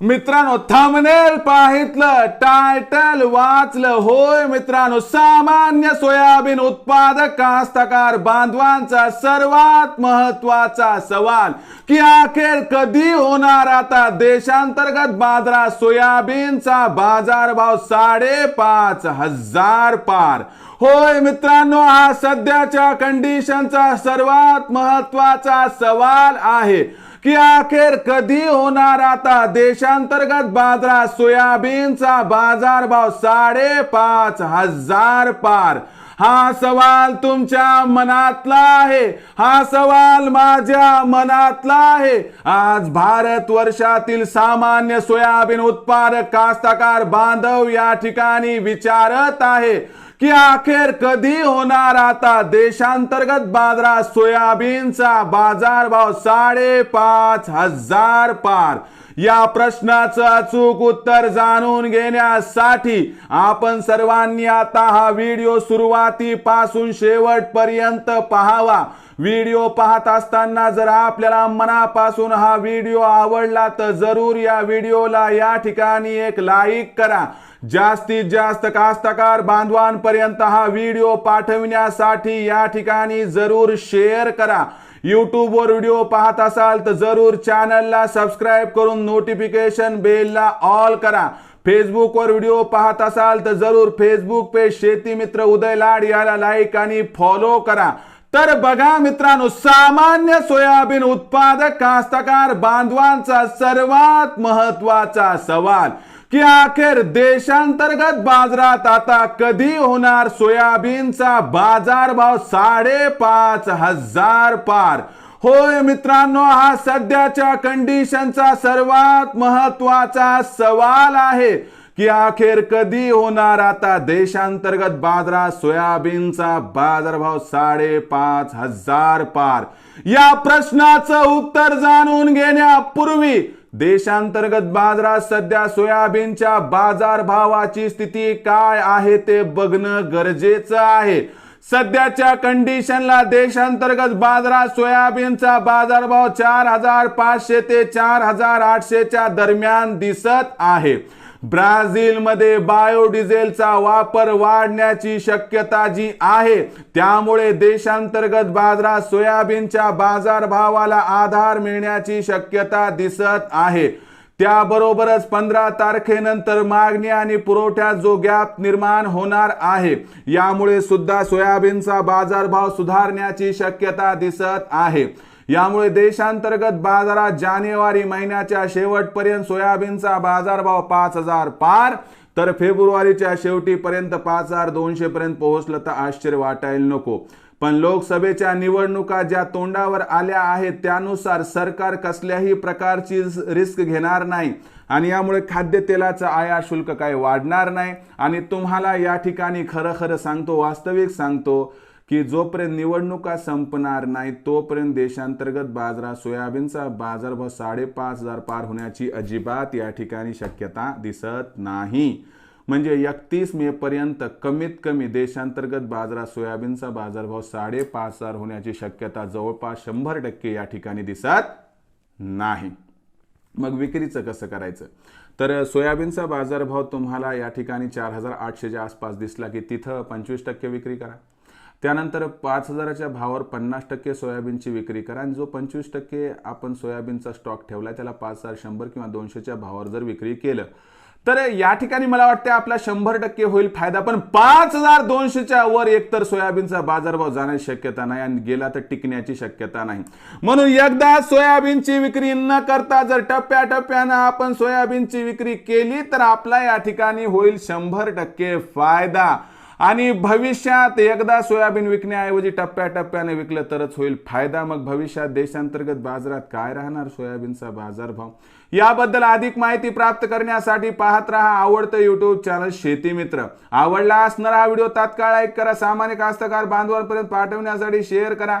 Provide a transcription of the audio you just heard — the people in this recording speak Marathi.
मित्रांनो थंबनेल पाहितलं टायटल वाचलं. होय मित्रांनो सामान्य सोयाबीन उत्पादक कास्तकार बांधवांचा सर्वात महत्त्वाचा सवाल की अखेर कधी होणार आता देशांतर्गत बाजारात सोयाबीनचा बाजारभाव साडेपाच हजार पार. होय मित्रांनो हा सध्याच्या कंडिशनचा सर्वात महत्त्वाचा सवाल आहे की अखेर कधी होणार आता देशांतर्गत बाजारात सोयाबीनचा बाजारभाव साडेपाच हजार पार? हा सवाल तुमच्या मनातला आहे हा सवाल माझ्या मनातला आहे. आज भारत वर्षातील सामान्य सोयाबीन उत्पादक कास्तकार बांधव या ठिकाणी विचारत आहे की अखेर कधी होणार आता देशांतर्गत बाजारात सोयाबीनचा बाजारभाव साडेपाच हजार पार. या प्रश्नाचं अचूक उत्तर जाणून घेण्यासाठी आपण सर्वांनी आता हा व्हिडिओ सुरुवातीपासून शेवटपर्यंत पाहावा. व्हिडिओ पाहत असताना जर आपल्याला मनापासून हा व्हिडिओ आवडला तर जरूर या व्हिडिओला या ठिकाणी एक लाईक करा. जास्तीत जास्त कास्तकार बांधवांपर्यंत हा व्हिडिओ पाठविण्यासाठी या ठिकाणी जरूर शेअर करा. यूट्यूबवर व्हिडिओ पाहत असाल तर जरूर चॅनलला सबस्क्राईब करून नोटिफिकेशन बेलला ऑल करा. फेसबुकवर व्हिडिओ पाहत असाल तर जरूर फेसबुक पेज शेती मित्र उदय लाड याला लाईक आणि फॉलो करा. तर बघा मित्रांनो सामान्य सोयाबीन उत्पादक कास्तकार बांधवांचा सर्वात महत्त्वाचा सवाल. की अखेर देशांतर्गत बाजारात आता कधी होणार सोयाबीनचा बाजारभाव साडेपाच हजार पार? होय मित्रांनो हा सध्याच्या कंडिशनचा सर्वात महत्त्वाचा सवाल आहे की अखेर कधी होणार आता देशांतर्गत बाजारात सोयाबीनचा बाजारभाव साडेपाच हजार पार? या प्रश्नाचं उत्तर जाणून घेण्यापूर्वी देशांतर्गत बाजारात सध्या सोयाबीनच्या बाजारभावाची स्थिती काय आहे ते बघणं गरजेचं आहे. सध्याच्या कंडिशनला देशांतर्गत बाजारात सोयाबीनचा बाजारभाव चार हजार पाचशे ते चार हजार आठशेच्या दरम्यान दिसत आहे. ब्राझीलमध्ये बायोडिझेलचा वापर वाढण्याची शक्यता जी आहे त्यामुळे देशांतर्गत बाजारात सोयाबीनच्या बाजारभावाला आधार मिळण्याची शक्यता दिसत आहे. त्याबरोबरच पंधरा तारखेनंतर मागणी आणि पुरवठ्यात जो गॅप निर्माण होणार आहे यामुळे सुद्धा सोयाबीनचा बाजारभाव सुधारण्याची शक्यता दिसत आहे. यामुळे देशांतर्गत बाजारात जानेवारी महिन्याच्या शेवटपर्यंत सोयाबीनचा बाजारभाव पाच हजार पार. तर फेब्रुवारीच्या शेवटीपर्यंत पाच हजार दोनशे पर्यंत पोहोचलं तर आश्चर्य वाटायला नको. पण लोकसभेच्या निवडणुका ज्या तोंडावर आल्या आहेत त्यानुसार सरकार कसल्याही प्रकारची रिस्क घेणार नाही. आणि यामुळे खाद्यतेलाचं आयात शुल्क काही वाढणार नाही. आणि तुम्हाला या ठिकाणी खरं खरं सांगतो वास्तविक सांगतो की जोपर्यंत निवडणुका संपणार नाही तोपर्यंत देशांतर्गत बाजारात सोयाबीनचा बाजारभाव साडेपाच हजार पार होण्याची अजिबात या ठिकाणी शक्यता दिसत नाही. म्हणजे एकतीस मे पर्यंत कमीत कमी देशांतर्गत बाजारात सोयाबीनचा बाजारभाव साडेपाच हजार होण्याची शक्यता जवळपास शंभर टक्के या ठिकाणी दिसत नाही. मग विक्रीचं कसं करायचं? तर सोयाबीनचा बाजारभाव तुम्हाला या ठिकाणी चार हजार आठशेच्या आसपास दिसला की तिथं पंचवीस टक्के विक्री करा. त्यानंतर पाच हजाराच्या भावावर पन्नास टक्के सोयाबीनची विक्री करा आणि जो पंचवीस टक्के आपण सोयाबीनचा स्टॉक ठेवला त्याला पाच हजार शंभर किंवा दोनशेच्या भावावर जर विक्री केलं तर या ठिकाणी मला वाटतं आपला शंभर टक्के होईल फायदा. पण पाच हजार दोनशेच्या वर एकतर सोयाबीनचा बाजारभाव जाण्याची शक्यता नाही आणि गेला तर टिकण्याची शक्यता नाही. म्हणून एकदा सोयाबीनची विक्री न करता जर टप्प्या टप्प्यानं आपण सोयाबीनची विक्री केली तर आपला या ठिकाणी होईल शंभर टक्के फायदा. आणि भविष्यात एकदा सोयाबीन विकण्याऐवजी टप्प्याटप्प्याने विकलं तरच होईल फायदा. मग भविष्यात देशांतर्गत बाजारात काय राहणार सोयाबीनचा बाजारभाव? याबद्दल अधिक माहिती प्राप्त करण्यासाठी पाहत रहा आवडतं युट्यूब चॅनल शेती मित्र. आवडला असणारा हा व्हिडिओ तात्काळ लाईक करा. सामान्य कास्तकार बांधवांपर्यंत पाठवण्यासाठी शेअर करा.